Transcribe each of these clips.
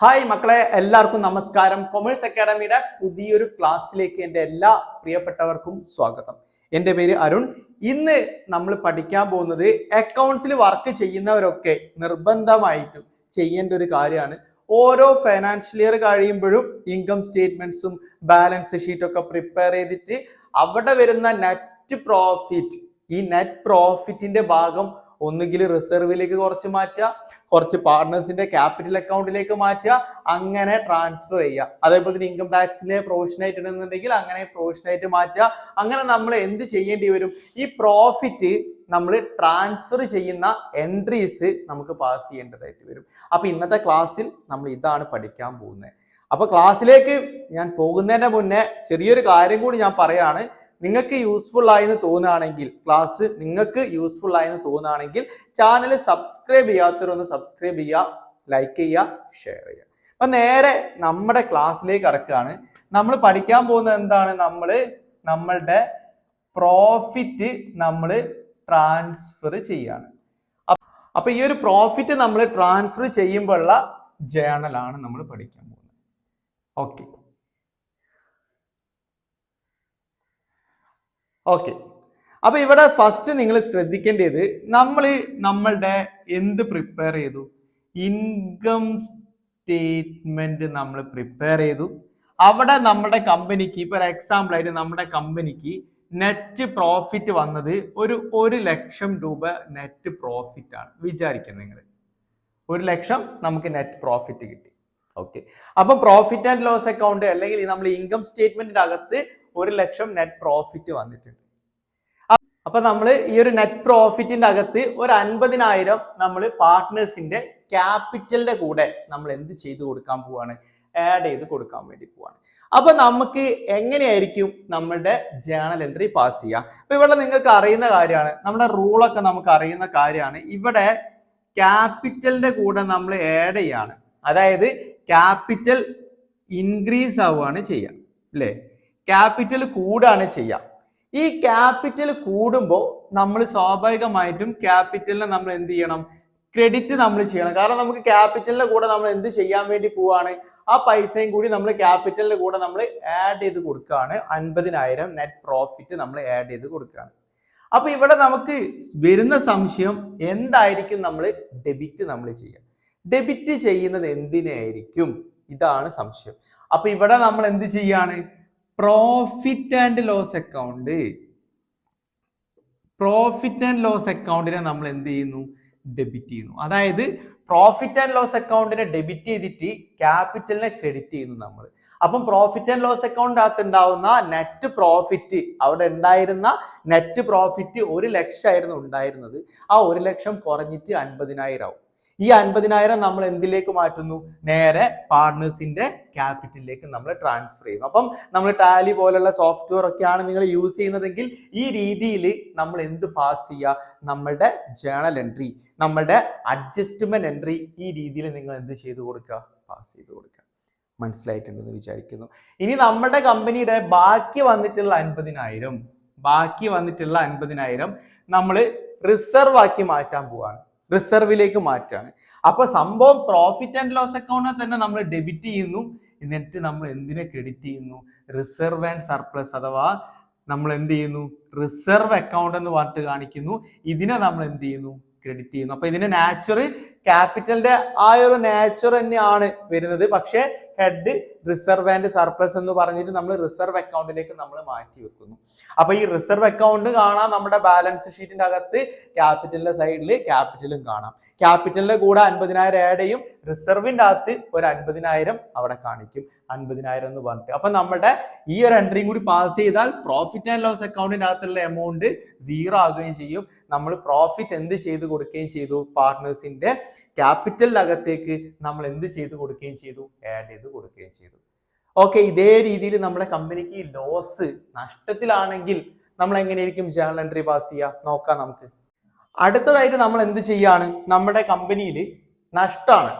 Hi മക്കളെ എല്ലാവർക്കും നമസ്കാരം. കൊമേഴ്സ് അക്കാഡമിയുടെ പുതിയൊരു ക്ലാസ്സിലേക്ക് എന്റെ എല്ലാ പ്രിയപ്പെട്ടവർക്കും സ്വാഗതം. എന്റെ പേര് അരുൺ. ഇന്ന് നമ്മൾ പഠിക്കാൻ പോകുന്നത് അക്കൗണ്ട്സിൽ വർക്ക് ചെയ്യുന്നവരൊക്കെ നിർബന്ധമായിട്ടും ചെയ്യേണ്ട ഒരു കാര്യമാണ്. ഓരോ ഫൈനാൻഷ്യൽ ഇയർ കഴിയുമ്പോഴും ഇൻകം സ്റ്റേറ്റ്മെന്റ്സും ബാലൻസ് ഷീറ്റൊക്കെ പ്രിപ്പയർ ചെയ്തിട്ട് അവിടെ വരുന്ന നെറ്റ് പ്രോഫിറ്റ് ഈ നെറ്റ് പ്രോഫിറ്റിന്റെ ഭാഗം ഒന്നുകിൽ റിസർവിലേക്ക് കുറച്ച് മാറ്റുക കുറച്ച് പാർട്ട്നേഴ്സിന്റെ ക്യാപിറ്റൽ അക്കൗണ്ടിലേക്ക് മാറ്റുക അങ്ങനെ ട്രാൻസ്ഫർ ചെയ്യുക. അതേപോലെ തന്നെ ഇൻകം ടാക്സിലെ പ്രൊവിഷൻ ആയിട്ട് അങ്ങനെ പ്രൊവിഷൻ ആയിട്ട് മാറ്റുക. അങ്ങനെ നമ്മൾ എന്ത് ചെയ്യേണ്ടി വരും? ഈ പ്രോഫിറ്റ് നമ്മൾ ട്രാൻസ്ഫർ ചെയ്യുന്ന എൻട്രീസ് നമുക്ക് പാസ് ചെയ്യേണ്ടതായിട്ട് വരും. അപ്പൊ ഇന്നത്തെ ക്ലാസ്സിൽ നമ്മൾ ഇതാണ് പഠിക്കാൻ പോകുന്നത്. അപ്പോൾ ക്ലാസ്സിലേക്ക് ഞാൻ പോകുന്നതിന്റെ മുന്നേ ചെറിയൊരു കാര്യം കൂടി ഞാൻ പറയാണ്. നിങ്ങൾക്ക് യൂസ്ഫുൾ ആയെന്ന് തോന്നുകയാണെങ്കിൽ ക്ലാസ് നിങ്ങൾക്ക് യൂസ്ഫുൾ ആയെന്ന് തോന്നുകയാണെങ്കിൽ ചാനൽ സബ്സ്ക്രൈബ് ചെയ്യാത്തവരൊന്ന് സബ്സ്ക്രൈബ് ചെയ്യുക ലൈക്ക് ചെയ്യുക ഷെയർ ചെയ്യുക. അപ്പം നേരെ നമ്മുടെ ക്ലാസ്സിലേക്ക് കടക്കുകയാണ്. നമ്മൾ പഠിക്കാൻ പോകുന്നത് എന്താണ്? നമ്മൾ നമ്മളുടെ പ്രോഫിറ്റ് നമ്മൾ ട്രാൻസ്ഫർ ചെയ്യാണ് അപ്പൊ ഈ ഒരു പ്രോഫിറ്റ് നമ്മൾ ട്രാൻസ്ഫർ ചെയ്യുമ്പോഴുള്ള ജേണലാണ് നമ്മൾ പഠിക്കാൻ പോകുന്നത്. ഓക്കെ ഓക്കെ അപ്പോൾ ഇവിടെ ഫസ്റ്റ് നിങ്ങൾ ശ്രദ്ധിക്കേണ്ടത് നമ്മൾ നമ്മളുടെ എന്ത് പ്രിപ്പയർ ചെയ്തു? ഇൻകം സ്റ്റേറ്റ്മെന്റ് നമ്മൾ പ്രിപ്പയർ ചെയ്തു. അവിടെ നമ്മുടെ കമ്പനിക്ക് ഇപ്പൊ ഒരു എക്സാമ്പിൾ ആയിട്ട് നമ്മുടെ കമ്പനിക്ക് നെറ്റ് പ്രോഫിറ്റ് വന്നത് ഒരു ഒരു ലക്ഷം രൂപ നെറ്റ് പ്രോഫിറ്റ് ആണ്. വിചാരിക്കുക നിങ്ങൾ ഒരു ലക്ഷം നമുക്ക് നെറ്റ് പ്രോഫിറ്റ് കിട്ടി. ഓക്കെ അപ്പൊ പ്രോഫിറ്റ് ആൻഡ് ലോസ് അക്കൗണ്ട് അല്ലെങ്കിൽ നമ്മൾ ഇൻകം സ്റ്റേറ്റ്മെന്റിന്റെ അകത്ത് ഒരു ലക്ഷം നെറ്റ് പ്രോഫിറ്റ് വന്നിട്ടുണ്ട്. അപ്പൊ നമ്മൾ ഈ ഒരു നെറ്റ് പ്രോഫിറ്റിന്റെ അകത്ത് ഒരു അൻപതിനായിരം നമ്മൾ പാർട്ട്നേഴ്സിന്റെ ക്യാപിറ്റലിന്റെ കൂടെ നമ്മൾ എന്ത് ചെയ്തു കൊടുക്കാൻ പോവാണ്? ആഡ് ചെയ്ത് കൊടുക്കാൻ വേണ്ടി പോവാണ്. അപ്പൊ നമുക്ക് എങ്ങനെയായിരിക്കും നമ്മളുടെ ജേണൽ എൻട്രി പാസ് ചെയ്യുക അപ്പൊ ഇവിടെ നിങ്ങൾക്ക് അറിയുന്ന കാര്യമാണ്. നമ്മുടെ റൂളൊക്കെ നമുക്ക് അറിയുന്ന കാര്യമാണ്. ഇവിടെ ക്യാപിറ്റലിന്റെ കൂടെ നമ്മൾ ആഡ് ചെയ്യാണ്. അതായത് ക്യാപിറ്റൽ ഇൻക്രീസ് ആവുകയാണ് ചെയ്യുക. അല്ലേ? ക്യാപിറ്റൽ കൂടാണ് ചെയ്യുക. ഈ ക്യാപിറ്റൽ കൂടുമ്പോൾ നമ്മൾ സ്വാഭാവികമായിട്ടും ക്യാപിറ്റലിനെ നമ്മൾ എന്ത് ചെയ്യണം? ക്രെഡിറ്റ് നമ്മൾ ചെയ്യണം. കാരണം നമുക്ക് ക്യാപിറ്റലിന്റെ കൂടെ നമ്മൾ എന്ത് ചെയ്യാൻ വേണ്ടി പോവാണ് ആ പൈസയും കൂടി നമ്മൾ ക്യാപിറ്റലിന്റെ കൂടെ നമ്മൾ ആഡ് ചെയ്ത് കൊടുക്കുകയാണ്. അൻപതിനായിരം നെറ്റ് പ്രോഫിറ്റ് നമ്മൾ ആഡ് ചെയ്ത് കൊടുക്കുകയാണ്. അപ്പൊ ഇവിടെ നമുക്ക് വരുന്ന സംശയം എന്തായിരിക്കും നമ്മൾ ഡെബിറ്റ് നമ്മൾ ചെയ്യുക? ഡെബിറ്റ് ചെയ്യുന്നത് എന്തിനായിരിക്കും? ഇതാണ് സംശയം. അപ്പൊ ഇവിടെ നമ്മൾ എന്ത് ചെയ്യാണ് profit and loss account profit and loss അക്കൗണ്ടിനെ നമ്മൾ എന്ത് ചെയ്യുന്നു? ഡെബിറ്റ് ചെയ്യുന്നു. അതായത് പ്രോഫിറ്റ് ആൻഡ് ലോസ് അക്കൗണ്ടിനെ ഡെബിറ്റ് ചെയ്തിട്ട് ക്യാപിറ്റലിനെ ക്രെഡിറ്റ് ചെയ്യുന്നു നമ്മൾ. അപ്പം പ്രോഫിറ്റ് ആൻഡ് ലോസ് അക്കൗണ്ട് അകത്ത് ഉണ്ടാവുന്ന നെറ്റ് പ്രോഫിറ്റ് അവിടെ ഉണ്ടായിരുന്ന നെറ്റ് പ്രോഫിറ്റ് ഒരു ലക്ഷമായിരുന്നു ഉണ്ടായിരുന്നത്. ആ ഒരു ലക്ഷം കുറഞ്ഞിട്ട് അൻപതിനായിരം ആവും. ഈ അൻപതിനായിരം നമ്മൾ എന്തിലേക്ക് മാറ്റുന്നു? നേരെ പാർട്ട്നേഴ്സിന്റെ ക്യാപിറ്റലിലേക്ക് നമ്മൾ ട്രാൻസ്ഫർ ചെയ്യും അപ്പം നമ്മൾ ടാലി പോലുള്ള സോഫ്റ്റ്വെയർ ഒക്കെയാണ് നിങ്ങൾ യൂസ് ചെയ്യുന്നതെങ്കിൽ ഈ രീതിയിൽ നമ്മൾ എന്ത് പാസ് ചെയ്യുക? നമ്മളുടെ ജേണൽ എൻട്രി നമ്മളുടെ അഡ്ജസ്റ്റ്മെന്റ് എൻട്രി ഈ രീതിയിൽ നിങ്ങൾ എന്ത് ചെയ്തു കൊടുക്കുക? പാസ് ചെയ്ത് കൊടുക്കുക. മനസ്സിലായിട്ടുണ്ടെന്ന് വിചാരിക്കുന്നു. ഇനി നമ്മുടെ കമ്പനിയുടെ ബാക്കി വന്നിട്ടുള്ള അൻപതിനായിരം ബാക്കി വന്നിട്ടുള്ള അൻപതിനായിരം നമ്മൾ റിസർവ് ആക്കി മാറ്റാൻ പോവാണ്. റിസർവിലേക്ക് മാറ്റാണ്. അപ്പൊ സംഭവം പ്രോഫിറ്റ് ആൻഡ് ലോസ് അക്കൗണ്ടിൽ തന്നെ നമ്മൾ ഡെബിറ്റ് ചെയ്യുന്നു. എന്നിട്ട് നമ്മൾ എന്തിനെ ക്രെഡിറ്റ് ചെയ്യുന്നു? റിസർവ് ആൻഡ് സർപ്ലസ് അഥവാ നമ്മൾ എന്ത് ചെയ്യുന്നു? റിസർവ് അക്കൗണ്ട് എന്ന് പറഞ്ഞിട്ട് കാണിക്കുന്നു. ഇതിനെ നമ്മൾ എന്ത് ചെയ്യുന്നു? ക്രെഡിറ്റ് ചെയ്യുന്നു. അപ്പൊ ഇതിന്റെ നാച്ചുറൽ ക്യാപിറ്റലിന്റെ ആ ഒരു നാച്ചുറൽ തന്നെയാണ് വരുന്നത്. പക്ഷേ ഹെഡ് റിസർവ് ആൻഡ് സർപ്ലസ് എന്ന് പറഞ്ഞിട്ട് നമ്മൾ റിസർവ് അക്കൗണ്ടിലേക്ക് നമ്മൾ മാറ്റി വെക്കുന്നു. അപ്പൊ ഈ റിസർവ് അക്കൗണ്ട് കാണാം നമ്മുടെ ബാലൻസ് ഷീറ്റിന്റെ അകത്ത് ക്യാപിറ്റലിന്റെ സൈഡിൽ ക്യാപിറ്റലും കാണാം. ക്യാപിറ്റലിന്റെ കൂടെ അൻപതിനായിരം ആഡ് ചെയ്യും റിസർവിന്റെ അകത്ത് ഒരു അൻപതിനായിരം അവിടെ കാണിക്കും. അൻപതിനായിരം എന്ന് പറഞ്ഞിട്ട്. അപ്പൊ നമ്മുടെ ഈ ഒരു എൻട്രിയും കൂടി പാസ് ചെയ്താൽ പ്രോഫിറ്റ് ആൻഡ് ലോസ് അക്കൗണ്ടിന്റെ അകത്തുള്ള എമൗണ്ട് സീറോ ആകുകയും ചെയ്യും. നമ്മൾ പ്രോഫിറ്റ് എന്ത് ചെയ്ത് കൊടുക്കുകയും ചെയ്തു? പാർട്ട്നേഴ്സിന്റെ ക്യാപിറ്റലിനകത്തേക്ക് നമ്മൾ എന്ത് ചെയ്ത് കൊടുക്കുകയും ചെയ്തു? ആഡ് ചെയ്ത് കൊടുക്കുകയും ചെയ്തു. ഓക്കെ ഇതേ രീതിയിൽ നമ്മുടെ കമ്പനിക്ക് ലോസ് നഷ്ടത്തിലാണെങ്കിൽ നമ്മൾ എങ്ങനെയായിരിക്കും ജേണൽ എൻട്രി പാസ് ചെയ്യുക? നോക്കാം നമുക്ക്. അടുത്തതായിട്ട് നമ്മൾ എന്ത് ചെയ്യാണ്? നമ്മുടെ കമ്പനിയിൽ നഷ്ടമാണ്.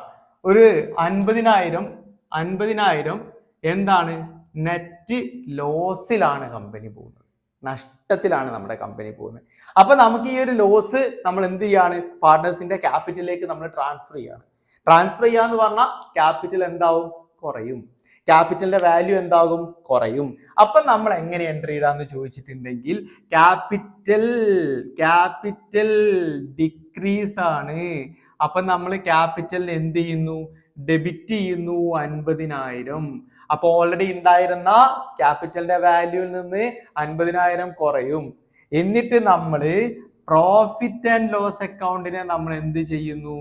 ഒരു അൻപതിനായിരം അൻപതിനായിരം എന്താണ്? നെറ്റ് ലോസിലാണ് കമ്പനി പോകുന്നത്. നഷ്ടത്തിലാണ് നമ്മുടെ കമ്പനി പോകുന്നത്. അപ്പൊ നമുക്ക് ഈ ഒരു ലോസ് നമ്മൾ എന്ത് ചെയ്യാണ്? പാർട്ട്നേഴ്സിന്റെ ക്യാപിറ്റലിലേക്ക് നമ്മൾ ട്രാൻസ്ഫർ ചെയ്യാണ്. ട്രാൻസ്ഫർ ചെയ്യാന്ന് പറഞ്ഞാൽ ക്യാപിറ്റൽ എന്താവും? കുറയും. ക്യാപിറ്റലിന്റെ വാല്യൂ എന്താകും? കുറയും. അപ്പൊ നമ്മൾ എങ്ങനെ എൻട്രി ഇടാന്ന് ചോദിച്ചിട്ടുണ്ടെങ്കിൽ ക്യാപിറ്റൽ ക്യാപിറ്റൽ ഡിക്രീസ് ആണ്. അപ്പൊ നമ്മൾ ക്യാപിറ്റലിന് എന്ത് ചെയ്യുന്നു? ഡെബിറ്റ് ചെയ്യുന്നു അൻപതിനായിരം. അപ്പൊ ഓൾറെഡി ഉണ്ടായിരുന്ന ക്യാപിറ്റലിന്റെ വാല്യൂവിൽ നിന്ന് അൻപതിനായിരം കുറയും. എന്നിട്ട് നമ്മൾ പ്രോഫിറ്റ് ആൻഡ് ലോസ് അക്കൗണ്ടിനെ നമ്മൾ എന്ത് ചെയ്യുന്നു?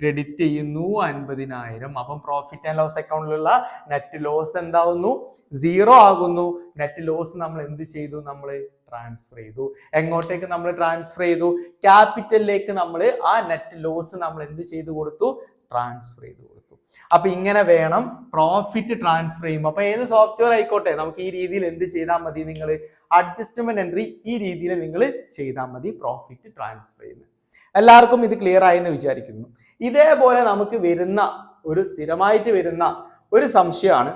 ക്രെഡിറ്റ് ചെയ്യുന്നു അൻപതിനായിരം. അപ്പം പ്രോഫിറ്റ് ആൻഡ് ലോസ് അക്കൗണ്ടിലുള്ള നെറ്റ് ലോസ് എന്താവുന്നു? സീറോ ആകുന്നു. നെറ്റ് ലോസ് നമ്മൾ എന്ത് ചെയ്തു? നമ്മൾ ട്രാൻസ്ഫർ ചെയ്തു. എങ്ങോട്ടേക്ക് നമ്മൾ ട്രാൻസ്ഫർ ചെയ്തു? ക്യാപിറ്റലിലേക്ക് നമ്മൾ ആ നെറ്റ് ലോസ് നമ്മൾ എന്ത് ചെയ്തു കൊടുത്തു? ട്രാൻസ്ഫർ ചെയ്തു കൊടുത്തു. അപ്പൊ ഇങ്ങനെ വേണം പ്രോഫിറ്റ് ട്രാൻസ്ഫർ ചെയ്യുമ്പോൾ അപ്പൊ ഏത് സോഫ്റ്റ്വെയർ ആയിക്കോട്ടെ നമുക്ക് ഈ രീതിയിൽ എന്ത് ചെയ്താൽ മതി നിങ്ങൾ അഡ്ജസ്റ്റ്മെന്റ് എൻട്രി ഈ രീതിയിൽ നിങ്ങൾ ചെയ്താൽ മതി പ്രോഫിറ്റ് ട്രാൻസ്ഫർ ചെയ്യുന്നത് എല്ലാവർക്കും ഇത് ക്ലിയർ ആയി എന്ന് വിചാരിക്കുന്നു. ഇതേപോലെ നമുക്ക് വരുന്ന ഒരു സ്ഥിരമായിട്ട് വരുന്ന ഒരു സംശയമാണ്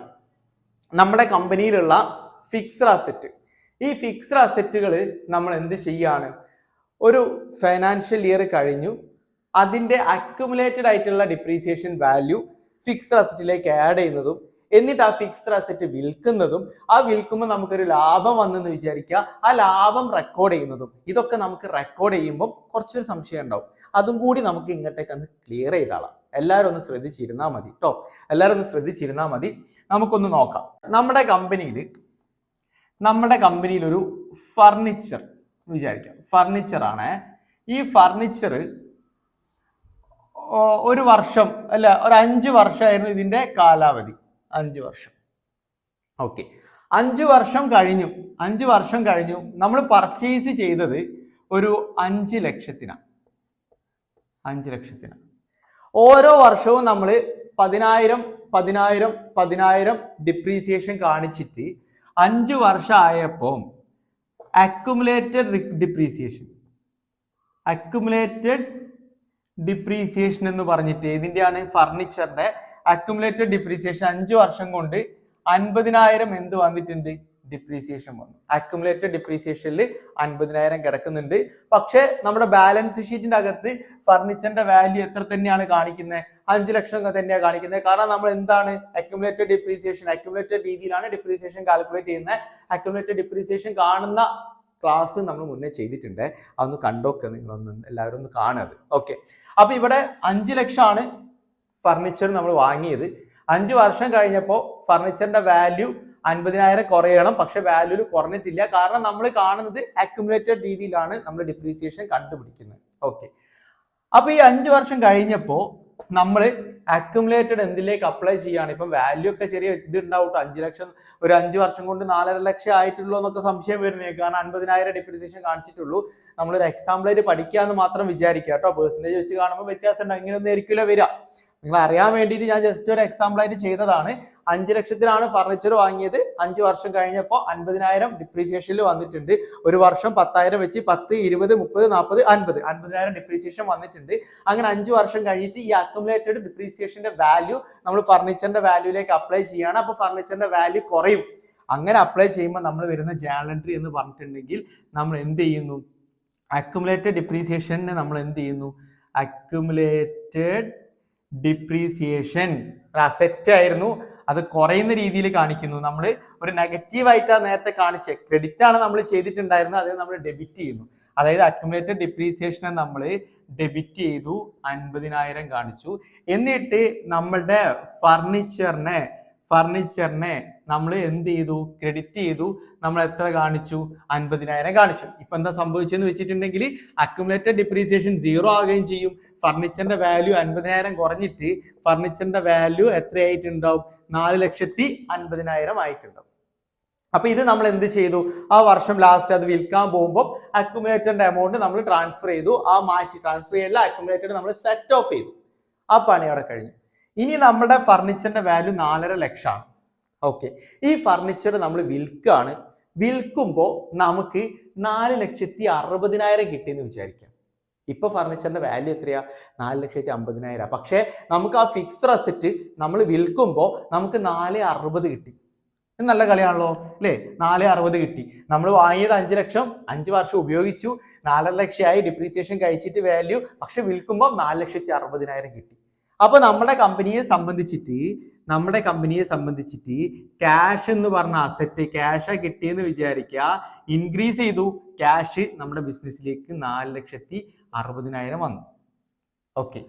നമ്മുടെ കമ്പനിയിലുള്ള ഫിക്സഡ് അസറ്റ് ഈ ഫിക്സഡ് അസറ്റുകൾ നമ്മൾ എന്ത് ചെയ്യാണ്? ഒരു ഫൈനാൻഷ്യൽ ഇയർ കഴിഞ്ഞു. അതിന്റെ അക്യുമുലേറ്റഡ് ആയിട്ടുള്ള ഡിപ്രീസിയേഷൻ വാല്യൂ ഫിക്സഡ് അസറ്റിലേക്ക് ആഡ് ചെയ്യുന്നതും എന്നിട്ട് ആ ഫിക്സഡ് അസറ്റ് വിൽക്കുന്നതും ആ വിൽക്കുമ്പോൾ നമുക്കൊരു ലാഭം വന്നെന്ന് വിചാരിക്കുക ആ ലാഭം റെക്കോർഡ് ചെയ്യുന്നതും ഇതൊക്കെ നമുക്ക് റെക്കോർഡ് ചെയ്യുമ്പോൾ കുറച്ചൊരു സംശയം ഉണ്ടാവും. അതും കൂടി നമുക്ക് ഇങ്ങോട്ടേക്ക് ഒന്ന് ക്ലിയർ ചെയ്താളാം. എല്ലാവരും ഒന്ന് ശ്രദ്ധിച്ചിരുന്നാൽ മതി കേട്ടോ എല്ലാവരും ഒന്ന് ശ്രദ്ധിച്ചിരുന്നാൽ മതി. നമുക്കൊന്ന് നോക്കാം. നമ്മുടെ കമ്പനിയിൽ നമ്മുടെ കമ്പനിയിൽ ഒരു ഫർണിച്ചർ വിചാരിക്കാം. ഫർണിച്ചറാണ് ഈ ഫർണിച്ചർ ഒരു വർഷം അല്ല ഒരു അഞ്ച് വർഷമായിരുന്നു ഇതിന്റെ കാലാവധി. അഞ്ച് വർഷം. ഓക്കെ. അഞ്ച് വർഷം കഴിഞ്ഞു. അഞ്ച് വർഷം കഴിഞ്ഞു. നമ്മൾ പർച്ചേസ് ചെയ്തത് ഒരു അഞ്ച് ലക്ഷത്തിനാണ് അഞ്ച് ലക്ഷത്തിനാണ് ഓരോ വർഷവും നമ്മൾ പതിനായിരം പതിനായിരം പതിനായിരം ഡിപ്രീസിയേഷൻ കാണിച്ചിട്ട് അഞ്ച് വർഷം ആയപ്പോൾ അക്യുമുലേറ്റഡ് ഡിപ്രീസിയേഷൻ അക്യുമുലേറ്റഡ് ഡിപ്രീസിയേഷൻ എന്ന് പറഞ്ഞിട്ട് ഇതിന്റെയാണ് ഫർണിച്ചറിന്റെ അക്യുമുലേറ്റഡ് ഡിപ്രീസിയേഷൻ അഞ്ച് വർഷം കൊണ്ട് അൻപതിനായിരം എന്ത് വന്നിട്ടുണ്ട്? ഡിപ്രീസിയേഷൻ വന്നു. അക്യുമുലേറ്റഡ് ഡിപ്രീസിയേഷനിൽ അൻപതിനായിരം കിടക്കുന്നുണ്ട്. പക്ഷേ നമ്മുടെ ബാലൻസ് ഷീറ്റിന്റെ അകത്ത് ഫർണിച്ചറിന്റെ വാല്യൂ എത്ര തന്നെയാണ് കാണിക്കുന്നത് അഞ്ച് ലക്ഷം തന്നെയാണ് കാണിക്കുന്നത് കാരണം നമ്മൾ എന്താണ് അക്യുമുലേറ്റഡ് ഡിപ്രീസിയേഷൻ അക്യുമുലേറ്റഡ് രീതിയിലാണ് ഡിപ്രീസിയേഷൻ കാൽക്കുലേറ്റ് ചെയ്യുന്നത് അക്യുമുലേറ്റഡ് ഡിപ്രീസിയേഷൻ കാണുന്ന ക്ലാസ് നമ്മൾ മുന്നേ ചെയ്തിട്ടുണ്ട്. അതൊന്ന് കണ്ടോക്കെ നിങ്ങളൊന്ന് എല്ലാവരും ഒന്ന് കാണുന്നത് ഓക്കെ അപ്പൊ ഇവിടെ അഞ്ച് ലക്ഷമാണ് ഫർണിച്ചർ നമ്മൾ വാങ്ങിയത്. അഞ്ച് വർഷം കഴിഞ്ഞപ്പോൾ ഫർണിച്ചറിന്റെ വാല്യൂ അൻപതിനായിരം കുറയണം. പക്ഷെ വാല്യൂ കുറഞ്ഞിട്ടില്ല. കാരണം നമ്മൾ കാണുന്നത് അക്യുമുലേറ്റഡ് രീതിയിലാണ് നമ്മൾ ഡിപ്രീസിയേഷൻ കണ്ടുപിടിക്കുന്നത്. ഓക്കെ അപ്പൊ ഈ അഞ്ച് വർഷം കഴിഞ്ഞപ്പോൾ നമ്മൾ അക്യുമുലേറ്റഡ് എന്തിലേക്ക് അപ്ലൈ ചെയ്യാണ് ഇപ്പം വാല്യൂ ഒക്കെ ചെറിയ ഇത് ഉണ്ടാവും അഞ്ച് ലക്ഷം ഒരു അഞ്ച് വർഷം കൊണ്ട് നാലര ലക്ഷം ആയിട്ടുള്ളൂ എന്നൊക്കെ സംശയം വരുന്നത് കാരണം അൻപതിനായിരം ഡിപ്രിസിയേഷൻ കാണിച്ചിട്ടുള്ളൂ. നമ്മളൊരു എക്സാമ്പിളായിട്ട് പഠിക്കാമെന്ന് മാത്രം വിചാരിക്കുക കേട്ടോ. പേഴ്സന്റേജ് വെച്ച് കാണുമ്പോൾ വ്യത്യാസം ഉണ്ട് ഇങ്ങനെയൊന്നും ആയിരിക്കില്ല വരിക. നിങ്ങൾ അറിയാൻ വേണ്ടിയിട്ട് ഞാൻ ജസ്റ്റ് ഒരു എക്സാമ്പിൾ ആയിട്ട് ചെയ്തതാണ്. അഞ്ച് ലക്ഷത്തിലാണ് ഫർണിച്ചർ വാങ്ങിയത്. അഞ്ച് വർഷം കഴിഞ്ഞപ്പോൾ അൻപതിനായിരം ഡിപ്രീസിയേഷനിൽ വന്നിട്ടുണ്ട്. ഒരു വർഷം പത്തായിരം വെച്ച് പത്ത് ഇരുപത് മുപ്പത് നാൽപ്പത് അൻപത്. അൻപതിനായിരം ഡിപ്രീസിയേഷൻ വന്നിട്ടുണ്ട്. അങ്ങനെ അഞ്ച് വർഷം കഴിഞ്ഞിട്ട് ഈ അക്കുമുലേറ്റഡ് ഡിപ്രീസിയേഷന്റെ വാല്യൂ നമ്മൾ ഫർണിച്ചറിന്റെ വാല്യൂയിലേക്ക് അപ്ലൈ ചെയ്യുകയാണ് അപ്പോൾ ഫർണിച്ചറിന്റെ വാല്യൂ കുറയും. അങ്ങനെ അപ്ലൈ ചെയ്യുമ്പോൾ നമ്മൾ വരുന്ന ജേണൽ എന്ന് പറഞ്ഞിട്ടുണ്ടെങ്കിൽ നമ്മൾ എന്ത് ചെയ്യുന്നു? അക്കുമുലേറ്റഡ് ഡിപ്രീസിയേഷനെ നമ്മൾ എന്ത് ചെയ്യുന്നു? അക്യുമുലേറ്റഡ് ഡിപ്രീസിയേഷൻ ഒരു അസറ്റ് ആയിരുന്നു. അത് കുറയുന്ന രീതിയിൽ കാണിക്കുന്നു. നമ്മൾ ഒരു നെഗറ്റീവ് ആയിട്ടാണ് നേരത്തെ കാണിച്ചത് ക്രെഡിറ്റ് ആണ് നമ്മൾ ചെയ്തിട്ടുണ്ടായിരുന്നത്. അത് നമ്മൾ ഡെബിറ്റ് ചെയ്യുന്നു. അതായത് അക്യുമുലേറ്റഡ് ഡിപ്രീസിയേഷനെ നമ്മൾ ഡെബിറ്റ് ചെയ്തു അൻപതിനായിരം കാണിച്ചു. എന്നിട്ട് നമ്മളുടെ ഫർണിച്ചറിനെ ഫർണിച്ചറിനെ നമ്മൾ എന്ത് ചെയ്തു? ക്രെഡിറ്റ് ചെയ്തു. നമ്മൾ എത്ര കാണിച്ചു? അൻപതിനായിരം കാണിച്ചു. ഇപ്പൊ എന്താ സംഭവിച്ചെന്ന് വെച്ചിട്ടുണ്ടെങ്കിൽ അക്യുമുലേറ്റഡ് ഡിപ്രീസിയേഷൻ സീറോ ആവുകയും ചെയ്യും. ഫർണിച്ചറിന്റെ വാല്യൂ അൻപതിനായിരം കുറഞ്ഞിട്ട് ഫർണിച്ചറിന്റെ വാല്യൂ എത്രയായിട്ടുണ്ടാവും? നാല് ലക്ഷത്തി അൻപതിനായിരം ആയിട്ടുണ്ടാവും. അപ്പൊ ഇത് നമ്മൾ എന്ത് ചെയ്തു? ആ വർഷം ലാസ്റ്റ് അത് വിൽക്കാൻ പോകുമ്പോൾ അക്യുമുലേറ്ററിന്റെ എമൗണ്ട് നമ്മൾ ട്രാൻസ്ഫർ ചെയ്തു. ആ മാറ്റി ട്രാൻസ്ഫർ ചെയ്യല്ല അക്യുമുലേറ്റഡ് നമ്മൾ സെറ്റ് ഓഫ് ചെയ്തു. ആ പണി അവിടെ കഴിഞ്ഞു. ഇനി നമ്മുടെ ഫർണിച്ചറിന്റെ വാല്യൂ നാലര ലക്ഷമാണ്. ഓക്കെ ഈ ഫർണിച്ചർ നമ്മൾ വിൽക്കുകയാണ്. വിൽക്കുമ്പോൾ നമുക്ക് നാല് ലക്ഷത്തി അറുപതിനായിരം കിട്ടിയെന്ന് വിചാരിക്കാം. ഇപ്പൊ ഫർണിച്ചറിന്റെ വാല്യൂ എത്രയാ? നാല് ലക്ഷത്തി അമ്പതിനായിരം. പക്ഷേ നമുക്ക് ആ ഫിക്സ്ഡ് അസറ്റ് നമ്മൾ വിൽക്കുമ്പോൾ നമുക്ക് നാല് അറുപത് കിട്ടി. നല്ല കളിയാണല്ലോ അല്ലേ? നാല് അറുപത് കിട്ടി. നമ്മൾ വാങ്ങിയത് അഞ്ച് ലക്ഷം അഞ്ച് വർഷം ഉപയോഗിച്ചു നാലര ലക്ഷമായി ഡിപ്രീസിയേഷൻ കഴിച്ചിട്ട് വാല്യൂ പക്ഷെ വിൽക്കുമ്പോൾ നാല് ലക്ഷത്തി അറുപതിനായിരം കിട്ടി. അപ്പൊ നമ്മുടെ കമ്പനിയെ സംബന്ധിച്ചിട്ട് നമ്മുടെ കമ്പനിയെ സംബന്ധിച്ചിട്ട് ക്യാഷ് എന്ന് പറഞ്ഞ അസറ്റ് ക്യാഷ് കിട്ടിയെന്ന് വിചാരിക്കുക ഇൻക്രീസ് ചെയ്തു. ക്യാഷ് നമ്മുടെ ബിസിനസ്സിലേക്ക് നാല് ലക്ഷത്തി അറുപതിനായിരം വന്നു. ഓക്കെ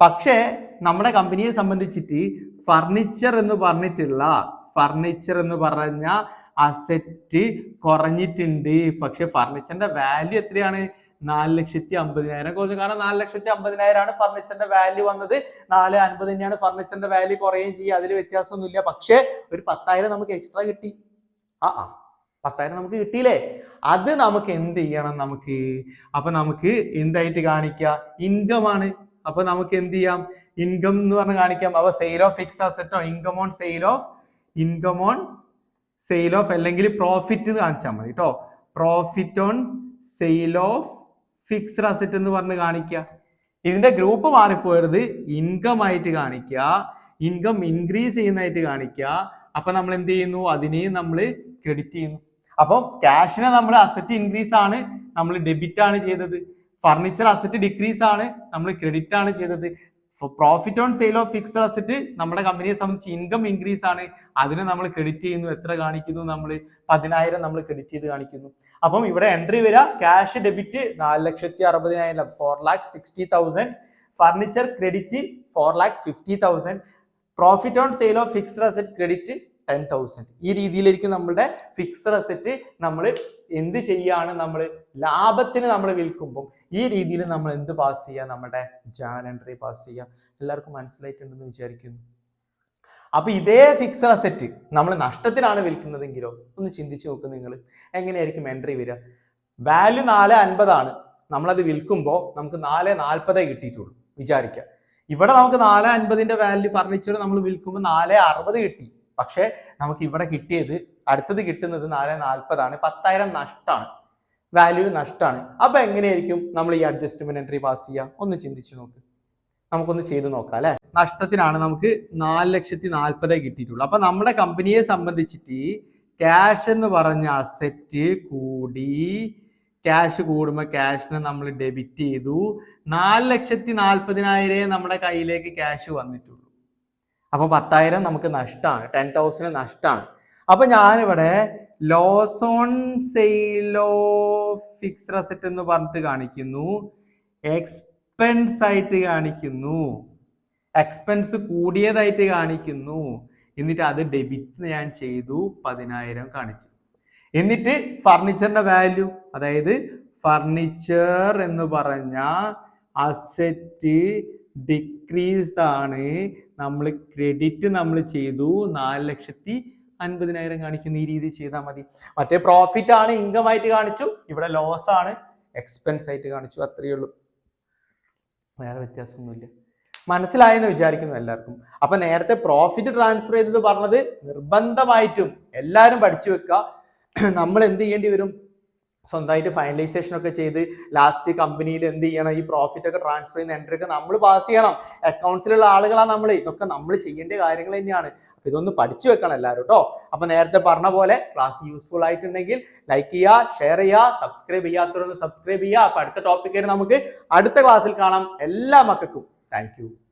പക്ഷേ നമ്മുടെ കമ്പനിയെ സംബന്ധിച്ചിട്ട് ഫർണിച്ചർ എന്ന് പറഞ്ഞിട്ടുള്ള ഫർണിച്ചർ എന്ന് പറഞ്ഞ അസറ്റ് കുറഞ്ഞിട്ടുണ്ട്. പക്ഷെ ഫർണിച്ചറിന്റെ വാല്യൂ എത്രയാണ്? നാല് ലക്ഷത്തി അമ്പതിനായിരം. കുറച്ച് കാരണം നാല് ലക്ഷത്തി അമ്പതിനായിരം ആണ് ഫർണിച്ചറിന്റെ വാല്യൂ വന്നത്. നാല് അൻപത് തന്നെയാണ് ഫർണിച്ചറിന്റെ വാല്യൂ കുറയുകയും ചെയ്യുക. അതിൽ വ്യത്യാസമൊന്നുമില്ല. പക്ഷേ ഒരു പത്തായിരം നമുക്ക് എക്സ്ട്രാ കിട്ടി. ആ ആ. പത്തായിരം നമുക്ക് കിട്ടിയില്ലേ? അത് നമുക്ക് എന്ത് ചെയ്യണം നമുക്ക്? അപ്പൊ നമുക്ക് എന്തായിട്ട് കാണിക്കുക? ഇൻകം ആണ്. അപ്പൊ നമുക്ക് എന്ത് ചെയ്യാം? ഇൻകം എന്ന് പറഞ്ഞ് കാണിക്കാം. അപ്പൊ sale of fix അസറ്റോ income on sale of income on sale of അല്ലെങ്കിൽ പ്രോഫിറ്റ് കാണിച്ചാൽ മതി കേട്ടോ profit on sale of fixed asset എന്ന് പറഞ്ഞ് കാണിക്കുക. ഇതിന്റെ ഗ്രൂപ്പ് മാറിപ്പോയത് ഇൻകം ആയിട്ട് കാണിക്കുക. ഇൻകം ഇൻക്രീസ് ചെയ്യുന്നതായിട്ട് കാണിക്കുക. അപ്പൊ നമ്മൾ എന്ത് ചെയ്യുന്നു? അതിനെയും നമ്മൾ ക്രെഡിറ്റ് ചെയ്യുന്നു. അപ്പം ക്യാഷിനെ നമ്മൾ അസറ്റ് ഇൻക്രീസ് ആണ് നമ്മൾ ഡെബിറ്റ് ആണ് ചെയ്തത്. ഫർണിച്ചർ അസറ്റ് ഡിക്രീസ് ആണ് നമ്മൾ ക്രെഡിറ്റ് ആണ് ചെയ്തത്. Profit on sale of fixed asset നമ്മുടെ കമ്പനിയെ സംബന്ധിച്ച് ഇൻകം ഇൻക്രീസ് ആണ്. അതിനെ നമ്മൾ ക്രെഡിറ്റ് ചെയ്യുന്നു. എത്ര കാണിക്കുന്നു നമ്മൾ പതിനായിരം നമ്മൾ ക്രെഡിറ്റ് ചെയ്ത് കാണിക്കുന്നു. അപ്പം ഇവിടെ എൻട്രി വരിക. ക്യാഷ് ഡെബിറ്റ് നാല് ലക്ഷത്തി അറുപതിനായിരം. Four lakh sixty thousand furniture credit four lakh fifty thousand profit on sale of fixed asset credit ten thousand. ഈ രീതിയിലായിരിക്കും നമ്മളുടെ ഫിക്സഡ് അസറ്റ് നമ്മൾ എന്ത് ചെയ്യാണ് നമ്മൾ ലാഭത്തിന് നമ്മൾ വിൽക്കുമ്പോൾ ഈ രീതിയിൽ നമ്മൾ എന്ത് പാസ് ചെയ്യുക നമ്മുടെ ജേണൽ എൻട്രി പാസ് ചെയ്യാം. എല്ലാവർക്കും മനസ്സിലായിട്ടുണ്ടെന്ന് വിചാരിക്കുന്നു. അപ്പൊ ഇതേ ഫിക്സഡ് അസറ്റ് നമ്മൾ നഷ്ടത്തിലാണ് വിൽക്കുന്നതെങ്കിലോ? ഒന്ന് ചിന്തിച്ചു നോക്ക് നിങ്ങൾ. എങ്ങനെയായിരിക്കും എൻട്രി വരിക? വാല്യൂ നാല് അൻപതാണ്. നമ്മളത് വിൽക്കുമ്പോൾ നമുക്ക് നാല് നാൽപ്പതേ കിട്ടിയിട്ടുള്ളൂ. വിചാരിക്കുക ഇവിടെ നമുക്ക് നാല് അൻപതിന്റെ വാല്യൂ ഫർണിച്ചർ നമ്മൾ വിൽക്കുമ്പോൾ നാല് അറുപത് കിട്ടി. പക്ഷേ നമുക്ക് ഇവിടെ കിട്ടിയത് അടുത്തത് കിട്ടുന്നത് നാല് നാൽപ്പതാണ് പത്തായിരം നഷ്ടമാണ് വാല്യൂ നഷ്ടമാണ് അപ്പൊ എങ്ങനെയായിരിക്കും നമ്മൾ ഈ അഡ്ജസ്റ്റ്മെന്റ് എൻട്രി പാസ് ചെയ്യുക ഒന്ന് ചിന്തിച്ചു നോക്ക്. നമുക്കൊന്ന് ചെയ്ത് നോക്കാം അല്ലെ? നഷ്ടത്തിനാണ് നമുക്ക് നാല് ലക്ഷത്തി നാൽപ്പതേ കിട്ടിയിട്ടുള്ളൂ. അപ്പൊ നമ്മുടെ കമ്പനിയെ സംബന്ധിച്ചിട്ട് ക്യാഷ് എന്ന് പറഞ്ഞ അസറ്റ് കൂടി ക്യാഷ് കൂടുമ്പോൾ ക്യാഷിനെ നമ്മൾ ഡെബിറ്റ് ചെയ്തു. നാല് ലക്ഷത്തി നാൽപ്പതിനായിരേ നമ്മുടെ കയ്യിലേക്ക് ക്യാഷ് വന്നിട്ടുള്ളൂ. അപ്പൊ പത്തായിരം നമുക്ക് നഷ്ടമാണ് ടെൻ തൗസൻഡ് നഷ്ടമാണ് അപ്പൊ ഞാനിവിടെ loss on sale of fixed asset എന്ന് പറഞ്ഞിട്ട് കാണിക്കുന്നു. എക്സ്പെൻസ് ആയിട്ട് കാണിക്കുന്നു. എക്സ്പെൻസ് കൂടിയതായിട്ട് കാണിക്കുന്നു. എന്നിട്ട് അത് ഡെബിറ്റ് ഞാൻ ചെയ്തു പതിനായിരം കാണിച്ചു. എന്നിട്ട് ഫർണിച്ചറിന്റെ വാല്യൂ അതായത് ഫർണിച്ചർ എന്ന് പറഞ്ഞ അസറ്റ് ഡിക്രീസ് ആണ്. നമ്മൾ ക്രെഡിറ്റ് നമ്മൾ ചെയ്തു. നാല് ലക്ഷത്തി അൻപതിനായിരം കാണിക്കുന്ന. ഈ രീതി ചെയ്താൽ മതി. മറ്റേ പ്രോഫിറ്റ് ആണ് ഇൻകം ആയിട്ട് കാണിച്ചു. ഇവിടെ ലോസ് ആണ്. എക്സ്പെൻസ് ആയിട്ട് കാണിച്ചു. അത്രയേ ഉള്ളൂ. വേറെ വ്യത്യാസമൊന്നുമില്ല. മനസ്സിലായെന്ന് വിചാരിക്കുന്നു എല്ലാവർക്കും. അപ്പൊ നേരത്തെ പ്രോഫിറ്റ് ട്രാൻസ്ഫർ ചെയ്തത് പറഞ്ഞത് നിർബന്ധമായിട്ടും എല്ലാവരും പഠിച്ചു വെക്കുക. നമ്മൾ എന്ത് ചെയ്യേണ്ടി വരും? സ്വന്തമായിട്ട് ഫൈനലൈസേഷൻ ഒക്കെ ചെയ്ത് ലാസ്റ്റ് കമ്പനിയിൽ എന്ത് ചെയ്യണം? ഈ പ്രോഫിറ്റ് ഒക്കെ ട്രാൻസ്ഫർ ചെയ്യുന്ന എൻട്രി ഒക്കെ നമ്മൾ പാസ് ചെയ്യണം. അക്കൗണ്ട്സിലുള്ള ആളുകളാണ് നമ്മൾ ഇതൊക്കെ നമ്മൾ ചെയ്യേണ്ട കാര്യങ്ങൾ തന്നെയാണ്. അപ്പൊ ഇതൊന്ന് പഠിച്ചു വെക്കണം എല്ലാവരും കേട്ടോ അപ്പൊ നേരത്തെ പറഞ്ഞ പോലെ ക്ലാസ് യൂസ്ഫുൾ ആയിട്ടുണ്ടെങ്കിൽ ലൈക്ക് ചെയ്യുക ഷെയർ ചെയ്യുക സബ്സ്ക്രൈബ് ചെയ്യാത്തവരൊന്ന് സബ്സ്ക്രൈബ് ചെയ്യുക. അപ്പൊ അടുത്ത ടോപ്പിക്കായിട്ട് നമുക്ക് അടുത്ത ക്ലാസ്സിൽ കാണാം. എല്ലാ മക്കൾക്കും. താങ്ക്